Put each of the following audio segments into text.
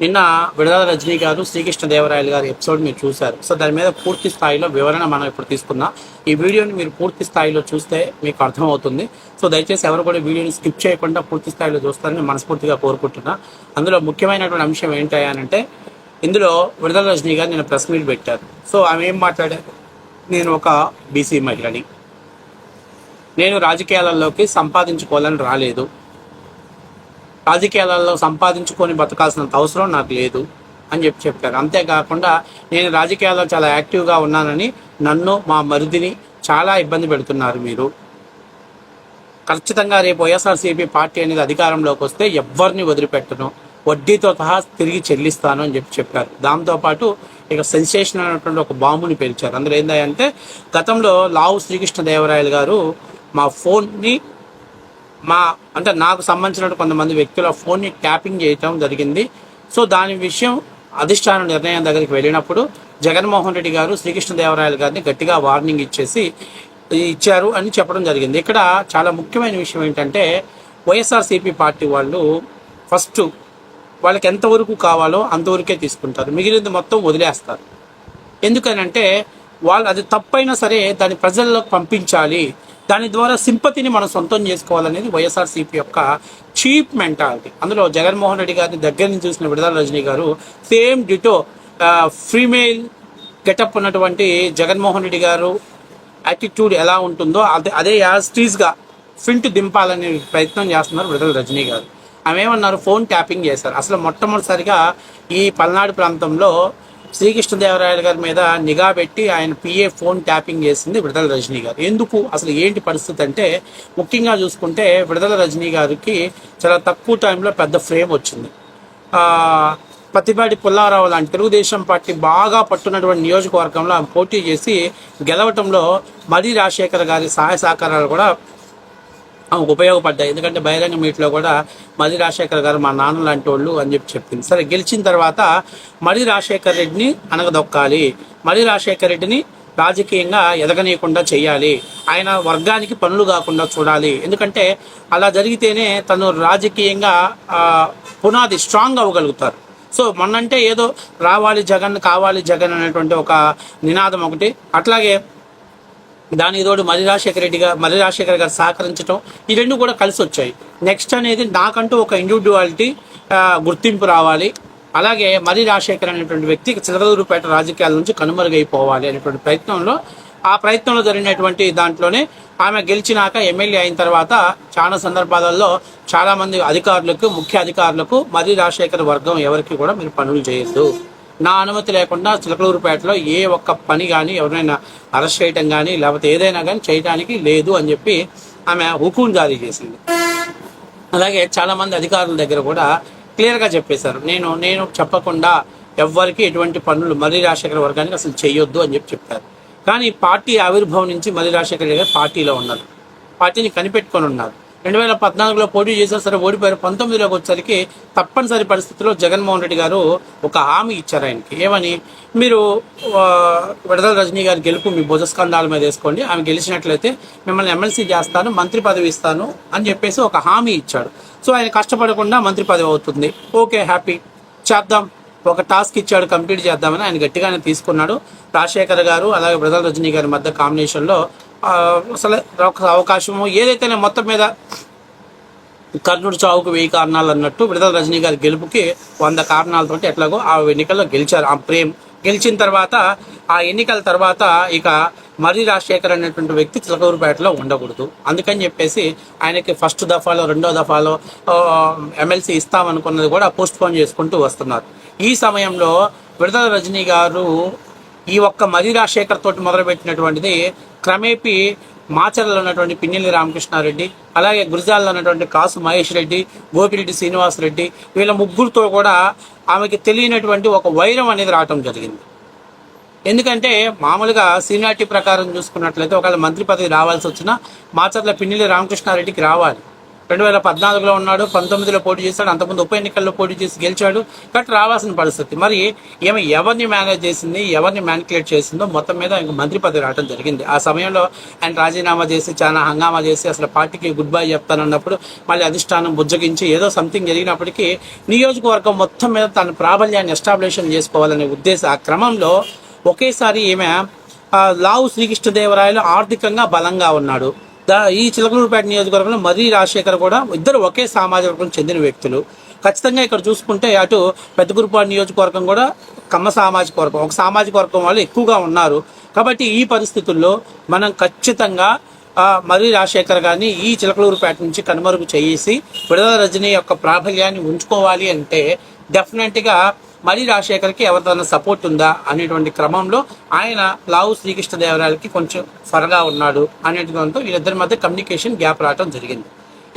నిన్న విడుదల రజనీ గారు శ్రీకృష్ణ దేవరాయలు గారి ఎపిసోడ్ మీరు చూశారు. సో దాని మీద పూర్తి స్థాయిలో వివరణ మనం ఇప్పుడు తీసుకుందాం. ఈ వీడియోని మీరు పూర్తి స్థాయిలో చూస్తే మీకు అర్థమవుతుంది. సో దయచేసి ఎవరు కూడా వీడియోని స్కిప్ చేయకుండా పూర్తి స్థాయిలో చూస్తారని మనస్ఫూర్తిగా కోరుకుంటున్నా. అందులో ముఖ్యమైనటువంటి అంశం ఏంటంటే ఇందులో విడుదల రజనీ గారు నేను ప్రెస్ మీట్ పెట్టారు. సో ఆమె ఏం మాట్లాడారు? నేను ఒక బీసీ మహిళని. నేను రాజకీయాలలోకి సంపాదించుకోవాలని రాలేదు. రాజకీయాలలో సంపాదించుకొని బతకాల్సినంత అవసరం నాకు లేదు అని చెప్పి చెప్పారు. అంతేకాకుండా నేను రాజకీయాల్లో చాలా యాక్టివ్గా ఉన్నానని నన్ను మా మరిదిని చాలా ఇబ్బంది పెడుతున్నారు మీరు. ఖచ్చితంగా రేపు వైఎస్ఆర్సీపీ పార్టీ అనేది అధికారంలోకి వస్తే ఎవరిని వదిలిపెట్టను. వడ్డీతో సహా తిరిగి చెల్లిస్తాను అని చెప్పి చెప్పారు. దాంతోపాటు ఇక సెన్సేషన్ అనేటువంటి ఒక బాంబుని పేర్చారు అందులో ఏంటంటే గతంలో లావు శ్రీకృష్ణ దేవరాయలు గారు మా ఫోన్ని మా అంటే నాకు సంబంధించిన కొంతమంది వ్యక్తుల ఫోన్ని ట్యాపింగ్ చేయటం జరిగింది. సో దాని విషయం అధిష్టాన నిర్ణయం దగ్గరికి వెళ్ళినప్పుడు జగన్మోహన్ రెడ్డి గారు శ్రీకృష్ణదేవరాయలు గారిని గట్టిగా వార్నింగ్ ఇచ్చేసి ఇచ్చారు అని చెప్పడం జరిగింది. ఇక్కడ చాలా ముఖ్యమైన విషయం ఏంటంటే వైఎస్ఆర్సీపీ పార్టీ వాళ్ళు ఫస్ట్ వాళ్ళకి ఎంతవరకు కావాలో అంతవరకే తీసుకుంటారు. మిగిలింది మొత్తం వదిలేస్తారు. ఎందుకనంటే వాళ్ళు అది తప్పైనా సరే దాన్ని ప్రజల్లోకి పంపించాలి. దాని ద్వారా సింపతిని మనం సొంతం చేసుకోవాలనేది వైఎస్ఆర్సీపీ యొక్క చీప్ మెంటాలిటీ. అందులో జగన్మోహన్ రెడ్డి గారిని దగ్గర నుంచి చూసిన విడుదల రజనీ గారు సేమ్ డిటో ఫీమేల్ గెటప్ ఉన్నటువంటి జగన్మోహన్ రెడ్డి గారు యాటిట్యూడ్ ఎలా ఉంటుందో అదే అదే యాస్టీస్గా ఫింట్ దింపాలనే ప్రయత్నం చేస్తున్నారు విడుదల రజనీ గారు. ఆమె ఏమన్నారు? ఫోన్ ట్యాపింగ్ చేశారు. అసలు మొట్టమొదటిసారిగా ఈ పల్నాడు ప్రాంతంలో శ్రీకృష్ణదేవరాయలు గారి మీద నిఘా పెట్టి ఆయన పిఏ ఫోన్ ట్యాపింగ్ చేసింది విడుదల రజనీ గారు. ఎందుకు? అసలు ఏంటి పరిస్థితి అంటే ముఖ్యంగా చూసుకుంటే విడుదల రజనీ గారికి చాలా తక్కువ టైంలో పెద్ద ఫ్రేమ్ వచ్చింది. ఆ, పత్తిపాటి పుల్లారావు లాంటి తెలుగుదేశం పార్టీ బాగా పట్టున్నటువంటి నియోజకవర్గంలో ఆమె పోటీ చేసి గెలవటంలో మరీ రాజశేఖర్ గారి సహాయ సహకారాలు కూడా ఉపయోగపడ్డాయి. ఎందుకంటే బహిరంగ మీట్లో కూడా మది రాజశేఖర్ గారు మా నాన్న లాంటి వాళ్ళు అని చెప్పి చెప్పింది. సరే గెలిచిన తర్వాత మడి రాజశేఖర్ రెడ్డిని అనగదొక్కాలి మడి రాజశేఖర్ రెడ్డిని రాజకీయంగా ఎదగనీయకుండా చేయాలి. ఆయన వర్గానికి పనులు కాకుండా చూడాలి. ఎందుకంటే అలా జరిగితేనే తను రాజకీయంగా పునాది స్ట్రాంగ్ అవ్వగలుగుతారు. సో మొన్నంటే ఏదో రావాలి జగన్ కావాలి జగన్ అనేటువంటి ఒక నినాదం ఒకటి. అట్లాగే దానికి తోడు మర్రి రాజశేఖర రెడ్డి గారు మర్రి రాజశేఖర్ గారు సహకరించడం ఈ రెండు కూడా కలిసి వచ్చాయి. నెక్స్ట్ అనేది నాకంటూ ఒక ఇండివిజువాలిటీ గుర్తింపు రావాలి. అలాగే మర్రి రాజశేఖర్ అనేటువంటి వ్యక్తి చిలకలూరుపేట రాజకీయాల నుంచి కనుమరుగైపోవాలి అనేటువంటి ప్రయత్నంలో ఆ ప్రయత్నంలో జరిగినటువంటి దాంట్లోనే ఆమె గెలిచినాక ఎమ్మెల్యే అయిన తర్వాత చాలా సందర్భాలలో చాలామంది అధికారులకు ముఖ్య అధికారులకు మర్రి రాజశేఖర్ వర్గం ఎవరికి కూడా మీరు పనులు చేయొద్దు. నా అనుమతి లేకుండా చిలకలూరుపేటలో ఏ ఒక్క పని కానీ ఎవరైనా అరెస్ట్ చేయటం కానీ లేకపోతే ఏదైనా కానీ చేయడానికి లేదు అని చెప్పి ఆమె హుకుం జారీ చేసింది. అలాగే చాలా మంది అధికారుల దగ్గర కూడా క్లియర్గా చెప్పేశారు. నేను నేను చెప్పకుండా ఎవ్వరికి ఎటువంటి పనులు మర్రి రాజశేఖర వర్గానికి అసలు చేయొద్దు అని చెప్పి చెప్పారు. కానీ పార్టీ ఆవిర్భావం నుంచి మర్రి రాజశేఖర గారు పార్టీలో ఉన్నారు. పార్టీని కనిపెట్టుకొని ఉన్నారు. రెండు వేల పద్నాలుగులో పోటీ చేసిన సరే ఓడిపోయారు పంతొమ్మిదిలోకి వచ్చేసరికి తప్పనిసరి పరిస్థితుల్లో జగన్మోహన్ రెడ్డి గారు ఒక హామీ ఇచ్చారు ఆయనకి. ఏమని? మీరు విడదల రజనీ గారి గెలుపు మీ భుజస్కంధాల మీద వేసుకోండి. ఆమె గెలిచినట్లయితే మిమ్మల్ని ఎమ్మెల్సీ చేస్తాను మంత్రి పదవి ఇస్తాను అని చెప్పేసి ఒక హామీ ఇచ్చాడు. సో ఆయన కష్టపడకుండా మంత్రి పదవి అవుతుంది. Okay happy. చేద్దాం. ఒక టాస్క్ ఇచ్చాడు కంప్లీట్ చేద్దామని ఆయన గట్టిగానే తీసుకున్నాడు. రాజశేఖర్ గారు అలాగే ప్రజల రజనీ గారి మధ్య కాంబినేషన్లో అసలు అవకాశము. ఏదైతేనే మొత్తం మీద కర్ణుడు చావుకు వెయ్యి కారణాలు అన్నట్టు విడుదల రజనీ గారి గెలుపుకి వంద కారణాలతో ఎట్లాగో ఆ ఎన్నికల్లో గెలిచారు. ఆ ప్రేమ్ గెలిచిన తర్వాత ఆ ఎన్నికల తర్వాత ఇక మర్రి రాజశేఖర్ అనేటువంటి వ్యక్తి చిలకూరుపేటలో ఉండకూడదు. అందుకని చెప్పేసి ఆయనకి ఫస్ట్ దఫాలో రెండో దఫాలో ఎమ్మెల్సీ ఇస్తామనుకున్నది కూడా పోస్ట్ పోన్ చేసుకుంటూ వస్తున్నారు. ఈ సమయంలో విడుదల రజనీ గారు ఈ ఒక్క మర్రి రాజశేఖర్ తోటి మొదలుపెట్టినటువంటిది క్రమేపీ మాచర్లలో ఉన్నటువంటి పిన్నెల్లి రామకృష్ణారెడ్డి అలాగే గురిజాల్లో ఉన్నటువంటి కాసు మహేష్ రెడ్డి గోపిరెడ్డి శ్రీనివాస్ రెడ్డి వీళ్ళ ముగ్గురుతో కూడా ఆమెకి తెలియనటువంటి ఒక వైరం అనేది రావటం జరిగింది. ఎందుకంటే మామూలుగా సీనియారిటీ ప్రకారం చూసుకున్నట్లయితే ఒకవేళ మంత్రి పదవి రావాల్సి వచ్చినా మాచర్ల పిన్నెల్లి రామకృష్ణారెడ్డికి రావాలి. రెండు వేల పద్నాలుగులో ఉన్నాడు పంతొమ్మిదిలో పోటీ చేశాడు అంతకుముందు ఉప ఎన్నికల్లో పోటీ చేసి గెలిచాడు కాబట్టి రావాల్సిన పరిస్థితి. మరి ఈమె ఎవరిని మేనేజ్ చేసింది ఎవరిని మ్యానికులేట్ చేసిందో మొత్తం మీద ఇంక మంత్రి పదవి రావడం జరిగింది. ఆ సమయంలో ఆయన రాజీనామా చేసి చాలా హంగామా చేసి అసలు పార్టీకి గుడ్ బై చెప్తానన్నప్పుడు మళ్ళీ అధిష్టానం బుజ్జగించి ఏదో సంథింగ్ జరిగినప్పటికీ నియోజకవర్గం మొత్తం మీద తన ప్రాబల్యాన్ని ఎస్టాబ్లిషన్ చేసుకోవాలనే ఉద్దేశం ఆ క్రమంలో ఒకేసారి ఈమె లావు శ్రీకృష్ణదేవరాయలు ఆర్థికంగా బలంగా ఉన్నాడు. దా ఈ చిలకలూరుపేట నియోజకవర్గంలో మర్రి రాజశేఖర్ కూడా ఇద్దరు ఒకే సామాజిక వర్గం చెందిన వ్యక్తులు. ఖచ్చితంగా ఇక్కడ చూసుకుంటే అటు పెద్దగురుపాడు నియోజకవర్గం కూడా కమ్మ సామాజిక వర్గం ఒక సామాజిక వర్గం వాళ్ళు ఎక్కువగా ఉన్నారు. కాబట్టి ఈ పరిస్థితుల్లో మనం ఖచ్చితంగా మర్రి రాజశేఖర్ గారిని ఈ చిలకలూరుపేట నుంచి కనుమరుగు చేసి విడుదల రజనీ యొక్క ప్రాబల్యాన్ని ఉంచుకోవాలి అంటే డెఫినెట్గా మరి రాజశేఖర్కి ఎవరిదైనా సపోర్ట్ ఉందా అనేటువంటి క్రమంలో ఆయన లావు శ్రీకృష్ణదేవరాయలకి కొంచెం త్వరగా ఉన్నాడు అనేటువంటితో వీళ్ళిద్దరి మధ్య కమ్యూనికేషన్ గ్యాప్ రావడం జరిగింది.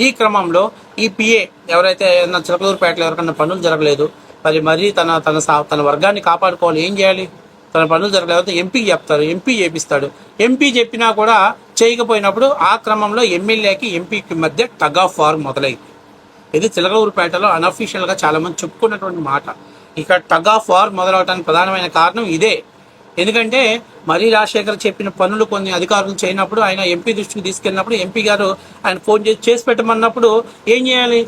ఈ క్రమంలో ఈ పిఏ ఎవరైతే ఏదైనా చిలకలూరుపేటలో ఎవరికన్నా పనులు జరగలేదు మరి మరీ తన తన సా- తన వర్గాన్ని కాపాడుకోవాలి ఏం చేయాలి? తన పనులు జరగలేకపోతే ఎంపీకి చెప్తారు ఎంపీ చేపిస్తాడు. ఎంపీ చెప్పినా కూడా చేయకపోయినప్పుడు ఆ క్రమంలో ఎమ్మెల్యేకి ఎంపీకి మధ్య టగ్ ఆఫ్ వార్ మొదలైంది. ఇది చిలకలూరుపేటలో అన్అఫీషియల్గా చాలామంది చాలా మంది చెప్పుకున్నటువంటి మాట. ఇక్కడ టగ్ ఆఫ్ వార్ మొదలవడానికి ప్రధానమైన కారణం ఇదే. ఎందుకంటే మరీ రాజశేఖర్ చెప్పిన పనులు కొన్ని అధికారులు చేయనప్పుడు ఆయన ఎంపీ దృష్టికి తీసుకెళ్ళినప్పుడు ఎంపీ గారు ఆయన ఫోన్ చేసి చేసి పెట్టమన్నప్పుడు ఏం చేయాలి?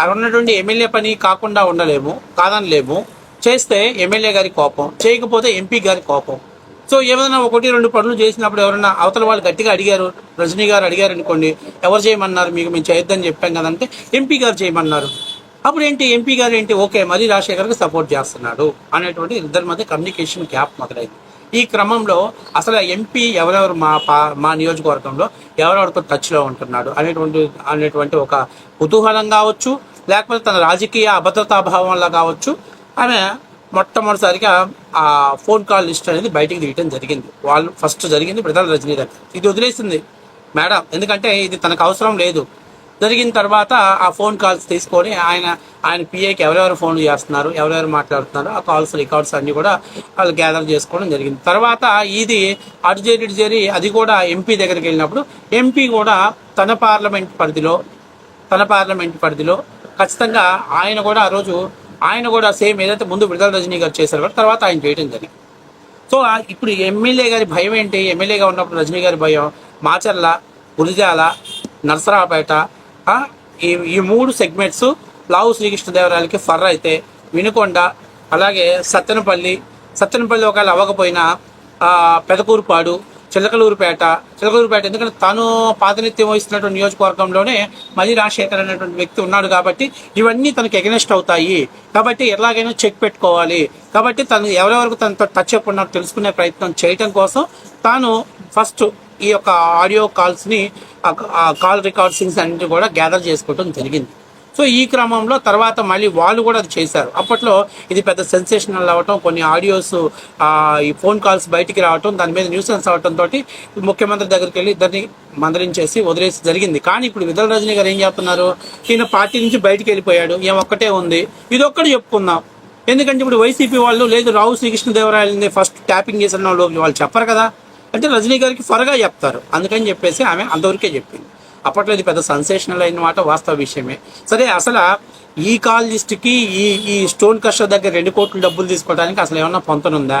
అక్కడ ఉన్నటువంటి ఎమ్మెల్యే పని కాకుండా ఉండలేము కాదనలేము. చేస్తే ఎమ్మెల్యే గారి కోపం చేయకపోతే ఎంపీ గారి కోపం. సో ఏమైనా ఒకటి రెండు పనులు చేసినప్పుడు ఎవరైనా అవతల వాళ్ళు గట్టిగా అడిగారు రజనీ గారు అడిగారు అనుకోండి ఎవరు చేయమన్నారు? మీకు మేము చేయొద్దని చెప్పాం కదంటే ఎంపీ గారు చేయమన్నారు. అప్పుడు ఏంటి ఎంపీ గారు ఏంటి ఓకే మరి రాజశేఖర్కి సపోర్ట్ చేస్తున్నాడు అనేటువంటి ఇద్దరి మధ్య కమ్యూనికేషన్ గ్యాప్ మొదలైంది. ఈ క్రమంలో అసలు ఎంపీ ఎవరెవరు మా పా మా నియోజకవర్గంలో ఎవరెవరితో టచ్లో ఉంటున్నాడు అనేటువంటి అనేటువంటి ఒక కుతూహలం కావచ్చు లేకపోతే తన రాజకీయ అభద్రతాభావంలో కావచ్చు ఆమె మొట్టమొదటిసారిగా ఆ ఫోన్ కాల్ లిస్ట్ అనేది బయటికి తీయడం జరిగింది. వాళ్ళు ఫస్ట్ జరిగింది ప్రధాన రజనీ దగ్గర ఇది వదిలేసింది. మేడం ఎందుకంటే ఇది తనకు అవసరం లేదు. జరిగిన తర్వాత ఆ ఫోన్ కాల్స్ తీసుకొని ఆయన ఆయన పిఏకి ఎవరెవరు ఫోన్ చేస్తున్నారు ఎవరెవరు మాట్లాడుతున్నారు ఆ కాల్స్ రికార్డ్స్ అన్ని కూడా వాళ్ళు గ్యాదర్ చేసుకోవడం జరిగింది. తర్వాత ఇది అటు చేరి ఇటు చేరి అది కూడా ఎంపీ దగ్గరికి వెళ్ళినప్పుడు ఎంపీ కూడా తన పార్లమెంట్ పరిధిలో తన పార్లమెంట్ పరిధిలో ఖచ్చితంగా ఆయన కూడా ఆ రోజు ఆయన కూడా సేమ్ ఏదైతే ముందు విడుదల రజనీ గారు చేశారు కూడా తర్వాత ఆయన చేయడం జరిగింది. సో ఇప్పుడు ఎమ్మెల్యే గారి భయం ఏంటి? ఎమ్మెల్యేగా ఉన్నప్పుడు రజనీ గారి భయం మాచర్ల గురిజాల నర్సరావుపేట ఈ ఈ మూడు సెగ్మెంట్స్ లావు శ్రీకృష్ణదేవరాయలకి ఫర్ అయితే వినుకొండ అలాగే సత్తెనపల్లి సత్తెనపల్లి ఒకవేళ అవ్వకపోయినా పెదకూరుపాడు చిలకలూరుపేట చిలకలూరుపేట ఎందుకంటే తను ప్రాతినిధ్యం వహిస్తున్నటువంటి నియోజకవర్గంలోనే మది రాజశేఖర్ అనేటువంటి వ్యక్తి ఉన్నాడు కాబట్టి ఇవన్నీ తనకు ఎగనెస్ట్ అవుతాయి. కాబట్టి ఎలాగైనా చెక్ పెట్టుకోవాలి. కాబట్టి తను ఎవరెవరికి తనతో టచ్ అప్ ఉన్నారో తెలుసుకునే ప్రయత్నం చేయటం కోసం తాను ఫస్ట్ ఈ యొక్క ఆడియో కాల్స్ని కాల్ రికార్డ్సింగ్స్ అన్నింటినీ కూడా గ్యాదర్ చేసుకోవడం జరిగింది. సో ఈ క్రమంలో తర్వాత మళ్ళీ వాళ్ళు కూడా అది చేశారు. అప్పట్లో ఇది పెద్ద సెన్సేషనల్ అవ్వటం కొన్ని ఆడియోస్ ఈ ఫోన్ కాల్స్ బయటికి రావటం దాని మీద న్యూసెన్స్ అవటంతో ముఖ్యమంత్రి దగ్గరికి వెళ్ళి ఇద్దరిని మందరించేసి వదిలేసి జరిగింది. కానీ ఇప్పుడు విదల రజనీ గారు ఏం చేస్తున్నారు? ఈయన పార్టీ నుంచి బయటికి వెళ్ళిపోయాడు. ఏం ఒక్కటే ఉంది. ఇది ఒక్కటి చెప్పుకుందాం. ఎందుకంటే ఇప్పుడు వైసీపీ వాళ్ళు లేదు రావు శ్రీకృష్ణదేవరాయలని ఫస్ట్ ట్యాపింగ్ చేసిన వాళ్ళు వాళ్ళు చెప్పరు కదా. అంటే రజనీ గారికి త్వరగా చెప్తారు. అందుకని చెప్పేసి ఆమె అంతవరకే చెప్పింది. అప్పట్లో ఇది పెద్ద సెన్సేషనల్ అయిన మాట వాస్తవ విషయమే. సరే అసలు ఈ కాలజిస్ట్కి ఈ ఈ స్టోన్ కస్టర్ దగ్గర రెండు కోట్లు డబ్బులు తీసుకోవడానికి అసలు ఏమన్నా పొంతనుందా?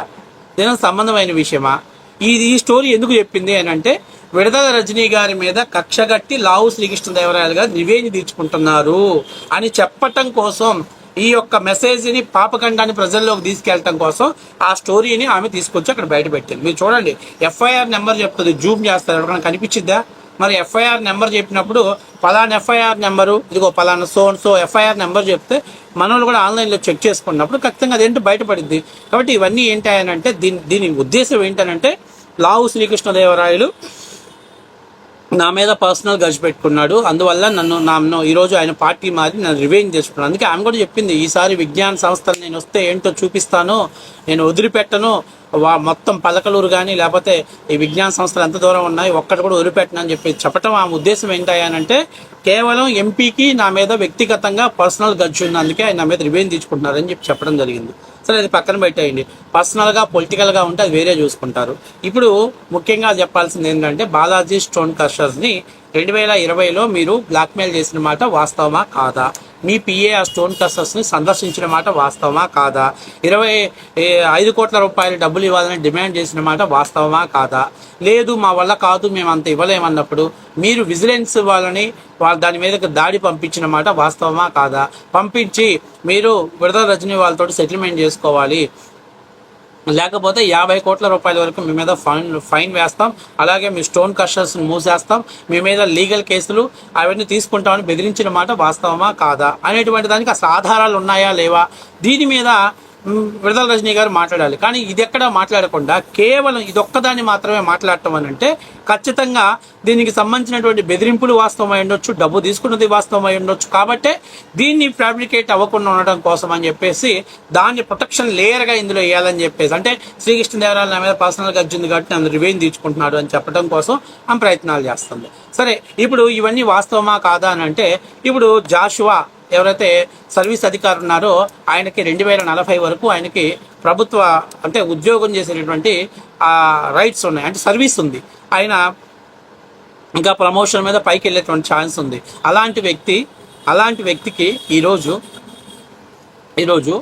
ఏదైనా సంబంధమైన విషయమా? ఇది ఈ స్టోరీ ఎందుకు చెప్పింది అని అంటే విడదల రజనీ గారి మీద కక్షగట్టి లావు శ్రీకృష్ణదేవరాయలు గారు నివేది తీర్చుకుంటున్నారు అని చెప్పటం కోసం ఈ యొక్క మెసేజ్ని పాపఖండాన్ని ప్రజల్లోకి తీసుకెళ్ళటం కోసం ఆ స్టోరీని ఆమె తీసుకొచ్చి అక్కడ బయట పెట్టింది. మీరు చూడండి ఎఫ్ఐఆర్ నెంబర్ చెప్తుంది జూమ్ చేస్తారు. ఎవరికైనా కనిపించిద్దా? మరి ఎఫ్ఐఆర్ నెంబర్ చెప్పినప్పుడు పలానా ఎఫ్ఐఆర్ నెంబరు ఇదిగో పలానా సో సో ఎఫ్ఐఆర్ నెంబర్ చెప్తే మనల్ని కూడా ఆన్లైన్లో చెక్ చేసుకున్నప్పుడు ఖచ్చితంగా అదేంటి బయటపడింది. కాబట్టి ఇవన్నీ ఏంటి అంటే దీని దీని ఉద్దేశం ఏంటంటే లావు శ్రీకృష్ణదేవరాయలు నా మీద పర్సనల్ గజ్ పెట్టుకున్నాడు. అందువల్ల నన్ను నన్ను ఈరోజు ఆయన పార్టీ మారి నన్ను రివెంజ్ చేసుకున్నాను అందుకే ఆమె కూడా చెప్పింది ఈసారి విజ్ఞాన సంస్థలు నేను వస్తే ఏంటో చూపిస్తాను నేను వదిలిపెట్టను. వా- మొత్తం పలకలూరు కానీ లేకపోతే ఈ విజ్ఞాన సంస్థలు ఎంత దూరం ఉన్నాయి ఒక్కటి కూడా వదిలిపెట్టను అని చెప్పి చెప్పటం ఆమె ఉద్దేశం ఏంటంటే కేవలం ఎంపీకి నా మీద వ్యక్తిగతంగా పర్సనల్ గజ్ ఉంది. అందుకే ఆయన నా మీద రివెంజ్ తీసుకుంటున్నారని చెప్పి చెప్పడం జరిగింది. సరే అది పక్కన పెట్టేయండి. పర్సనల్గా పొలిటికల్గా ఉంటే అది వేరే చూసుకుంటారు. ఇప్పుడు ముఖ్యంగా చెప్పాల్సింది ఏంటంటే బాలాజీ స్టోన్ కర్షర్స్ని రెండు వేల ఇరవైలో మీరు బ్లాక్మెయిల్ చేసిన మాట వాస్తవమా కాదా? మీ పిఏ ఆ స్టోన్ కస్టర్స్ని సందర్శించిన మాట వాస్తవమా కాదా? ఇరవై ఐదు కోట్ల రూపాయలు డబ్బులు ఇవ్వాలని డిమాండ్ చేసిన మాట వాస్తవమా కాదా? లేదు మా వల్ల కాదు మేము అంత ఇవ్వలేమన్నప్పుడు మీరు విజిలెన్స్ వాళ్ళని వాళ్ళ దాని మీదకి దాడి పంపించిన మాట వాస్తవమా కాదా? పంపించి మీరు విడుదల రజనీ వాళ్ళతో సెటిల్మెంట్ చేసుకోవాలి. లేకపోతే యాభై కోట్ల రూపాయల వరకు మీ మీద ఫైన్ ఫైన్ వేస్తాం. అలాగే మీ స్టోన్ కషర్స్ మూసేస్తాం. మీ మీద లీగల్ కేసులు అవన్నీ తీసుకుంటామని బెదిరించిన మాట వాస్తవమా కాదా? అనేటువంటి దానికి అసలు ఆధారాలు ఉన్నాయా లేవా? దీని మీద విడుదల రజనీ గారు మాట్లాడాలి. కానీ ఇది ఎక్కడ మాట్లాడకుండా కేవలం ఇదొక్కదాన్ని మాత్రమే మాట్లాడటం అని అంటే ఖచ్చితంగా దీనికి సంబంధించినటువంటి బెదిరింపులు వాస్తవమై ఉండొచ్చు డబ్బు తీసుకున్నది వాస్తవమై ఉండొచ్చు. కాబట్టే దీన్ని ఫ్యాబ్రికేట్ అవ్వకుండా ఉండడం కోసం అని చెప్పేసి దాన్ని ప్రొటెక్షన్ లేయర్గా ఇందులో వేయాలని చెప్పేసి అంటే శ్రీకృష్ణదేవరాయల నా మీద పర్సనల్గా వచ్చింది కాబట్టి నన్ను రివెంజ్ తీర్చుకుంటున్నాడు అని చెప్పడం కోసం ఆమె ప్రయత్నాలు చేస్తుంది. సరే ఇప్పుడు ఇవన్నీ వాస్తవమా కాదా అని అంటే ఇప్పుడు జాషువా ఎవరైతే సర్వీస్ అధికారులు ఉన్నారో ఆయనకి రెండు వేల నలభై వరకు ఆయనకి ప్రభుత్వ అంటే ఉద్యోగం చేసేటటువంటి రైట్స్ ఉన్నాయి. అంటే సర్వీస్ ఉంది. ఆయన ఇంకా ప్రమోషన్ మీద పైకి వెళ్ళేటువంటి ఛాన్స్ ఉంది. అలాంటి వ్యక్తి అలాంటి వ్యక్తికి ఈరోజు ఈరోజు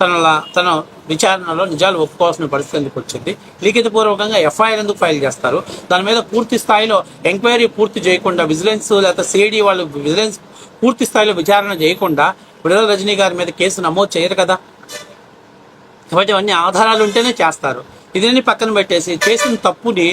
తన తన విచారణలో నిజాలు ఒప్పుకోవాల్సిన పరిస్థితి ఎందుకు వచ్చింది? లిఖితపూర్వకంగా ఎఫ్ఐఆర్ ఎందుకు ఫైల్ చేస్తారు? దాని మీద పూర్తి స్థాయిలో ఎంక్వైరీ పూర్తి చేయకుండా విజిలెన్స్ లేకపోతే సిఐడి వాళ్ళు విజిలెన్స్ పూర్తి స్థాయిలో విచారణ చేయకుండా విడుదల రజనీ గారి మీద కేసు నమోదు చేయరు కదా. కాబట్టి అవన్నీ ఆధారాలు ఉంటేనే చేస్తారు. ఇదన్నీ పక్కన పెట్టేసి చేసిన తప్పుని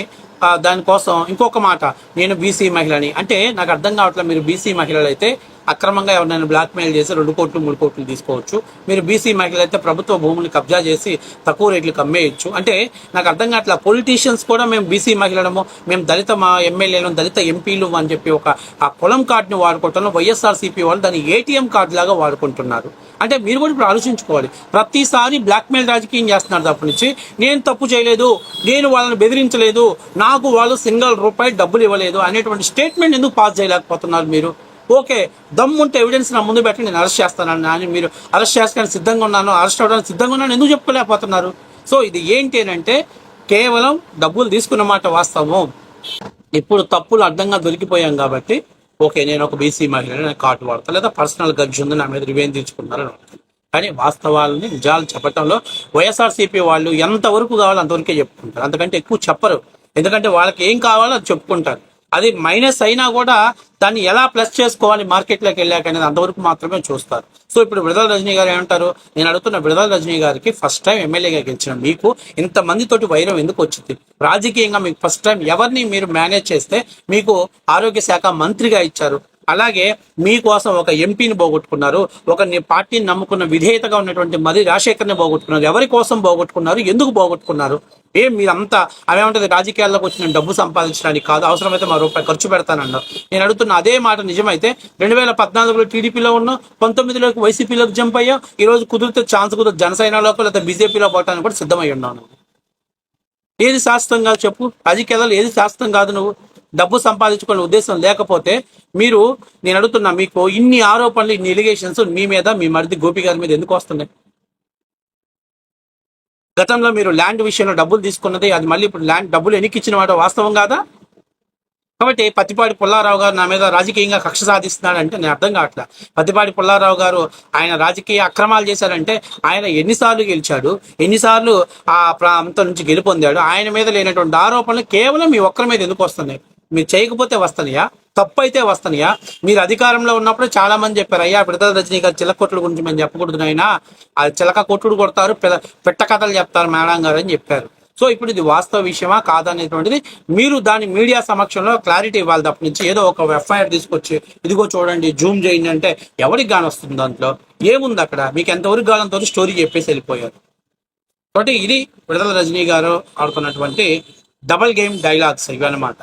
దానికోసం ఇంకొక మాట నేను బీసీ మహిళని. అంటే నాకు అర్థం కావట్లేదు మీరు బీసీ మహిళలు అయితే అక్రమంగా ఎవరినైనా బ్లాక్మెయిల్ చేసి రెండు కోట్లు మూడు కోట్లు తీసుకోవచ్చు. మీరు బీసీ మహిళలు అయితే ప్రభుత్వ భూములు కబ్జా చేసి తక్కువ రేట్లకు అమ్మేయచ్చు అంటే నాకు అర్థం కావట్లేదు పొలిటీషియన్స్ కూడా మేము బీసీ మహిళలము మేము దళిత మా ఎమ్మెల్యేలు దళిత ఎంపీలు అని చెప్పి ఒక ఆ పొలం కార్డుని వాడుకుంటున్నాం వైఎస్ఆర్సీపీ వాళ్ళు దాన్ని ఏటీఎం కార్డు లాగా వాడుకుంటున్నారు. అంటే మీరు కూడా ఇప్పుడు ఆలోచించుకోవాలి. ప్రతిసారి బ్లాక్మెయిల్ రాజకీయం చేస్తున్నారు తప్పటి నుంచి. నేను తప్పు చేయలేదు నేను వాళ్ళని బెదిరించలేదు నాకు వాళ్ళు సింగల్ రూపాయి డబ్బులు ఇవ్వలేదు అనేటువంటి స్టేట్మెంట్ ఎందుకు పాస్ చేయలేకపోతున్నారు మీరు? ఓకే దమ్ముంటే ఎవిడెన్స్ నా ముందు పెట్టి నేను అరెస్ట్ చేస్తానని అని మీరు అరెస్ట్ చేస్తాను సిద్ధంగా ఉన్నాను అరెస్ట్ అవ్వడానికి సిద్ధంగా ఉన్నాను ఎందుకు చెప్పుకోలేకపోతున్నారు? సో ఇది ఏంటి అని అంటే కేవలం డబ్బులు తీసుకున్న మాట వాస్తవం ఇప్పుడు తప్పులు అడ్డంగా దొరికిపోయాం కాబట్టి ఓకే నేను ఒక బీసీ మహిళని నేను కార్డు వాడతా లేదా పర్సనల్ గడ్జ్ ఉంది నా మీద రివేం తీర్చుకున్నారని కానీ వాస్తవాలని నిజాలు చెప్పడంలో వైఎస్ఆర్సీపీ వాళ్ళు ఎంతవరకు కావాలో అంతవరకే చెప్పుకుంటారు. అంతకంటే ఎక్కువ చెప్పరు. ఎందుకంటే వాళ్ళకి ఏం కావాలో అది చెప్పుకుంటారు. అది మైనస్ అయినా కూడా దాన్ని ఎలా ప్లస్ చేసుకోవాలి మార్కెట్లోకి వెళ్ళాక అనేది అంతవరకు మాత్రమే చూస్తారు. సో ఇప్పుడు విడదల రజనీ గారు ఏమంటారు? నేను అడుగుతున్న విడదల రజనీ గారికి ఫస్ట్ టైం ఎమ్మెల్యేగా గెలిచిన మీకు ఇంత మందితోటి వైరం ఎందుకు వచ్చింది? రాజకీయంగా మీకు ఫస్ట్ టైం ఎవరిని మీరు మేనేజ్ చేస్తే మీకు ఆరోగ్య శాఖ మంత్రిగా ఇచ్చారు? అలాగే మీకోసం ఒక ఎంపీని పోగొట్టుకున్నారు ఒక నీ పార్టీని నమ్ముకున్న విధేయతగా ఉన్నటువంటి మరి రాజశేఖర్ని పోగొట్టుకున్నారు ఎవరి కోసం పోగొట్టుకున్నారు ఎందుకు పోగొట్టుకున్నారు ఏం మీరంతా అవేమంటది రాజకీయాల్లోకి వచ్చిన డబ్బు సంపాదించడానికి కాదు అవసరమైతే మా రూపాయి ఖర్చు పెడతానన్నారు. నేను అడుగుతున్న అదే మాట నిజమైతే రెండు వేల పద్నాలుగులో టీడీపీలో ఉన్నాం పంతొమ్మిదిలోకి వైసీపీలోకి జంప్ అయ్యాం ఈ రోజు కుదిరితే ఛాన్స్ కుదిరి జనసేనలోకి లేకపోతే బీజేపీలో పోవటానికి కూడా సిద్ధమై ఉన్నాను ఏది శాస్త్రం కాదు చెప్పు రాజకీయాలు ఏది శాస్త్రం కాదు నువ్వు. డబ్బు సంపాదించుకునే ఉద్దేశం లేకపోతే మీరు నేను అడుగుతున్నా మీకు ఇన్ని ఆరోపణలు ఇన్ని ఎలిగేషన్స్ మీ మీద మీ మరిది గోపి గారి మీద ఎందుకు వస్తున్నాయి? గతంలో మీరు ల్యాండ్ విషయంలో డబ్బులు తీసుకున్నది అది మళ్ళీ ఇప్పుడు ల్యాండ్ డబ్బులు ఎన్నికిచ్చిన వాడు వాస్తవం కాదా? కాబట్టి పత్తిపాటి పుల్లారావు గారు నా మీద రాజకీయంగా కక్ష సాధిస్తున్నాడంటే నేను అర్థం కావట్లా. పత్తిపాటి పుల్లారావు గారు ఆయన రాజకీయ అక్రమాలు చేశారంటే ఆయన ఎన్నిసార్లు గెలిచాడు ఎన్నిసార్లు ఆ ప్రాంతం నుంచి గెలుపొందాడు ఆయన మీద లేనటువంటి ఆరోపణలు కేవలం మీ ఒక్కరి మీద ఎందుకు వస్తున్నాయి? మీరు చేయకపోతే వస్తున్నాయా తప్పు అయితే వస్తున్నాయా మీరు అధికారంలో ఉన్నప్పుడు చాలా మంది చెప్పారు అయ్యా విడుదల రజనీ గారు చిలక కొట్లు గురించి మేము చెప్పకూడదు అయినా ఆ చిలక కొట్టుడు కొడతారు పెట్ట కథలు చెప్తారు మేడం గారు అని చెప్పారు. సో ఇప్పుడు ఇది వాస్తవ విషయమా కాదా అనేటువంటిది మీరు దాని మీడియా సమక్షంలో క్లారిటీ ఇవ్వాలి తప్ప నుంచి ఏదో ఒక ఎఫ్ఐఆర్ తీసుకొచ్చి ఇదిగో చూడండి జూమ్ చేయండి అంటే ఎవరికి గాని వస్తుంది దాంట్లో? ఏముంది అక్కడ? మీకు ఎంతవరకు గానంతో స్టోరీ చెప్పేసి వెళ్ళిపోయారు. కాబట్టి ఇది విడతల రజనీ గారు ఆడుతున్నటువంటి డబల్ గేమ్ డైలాగ్స్ ఇవి అన్నమాట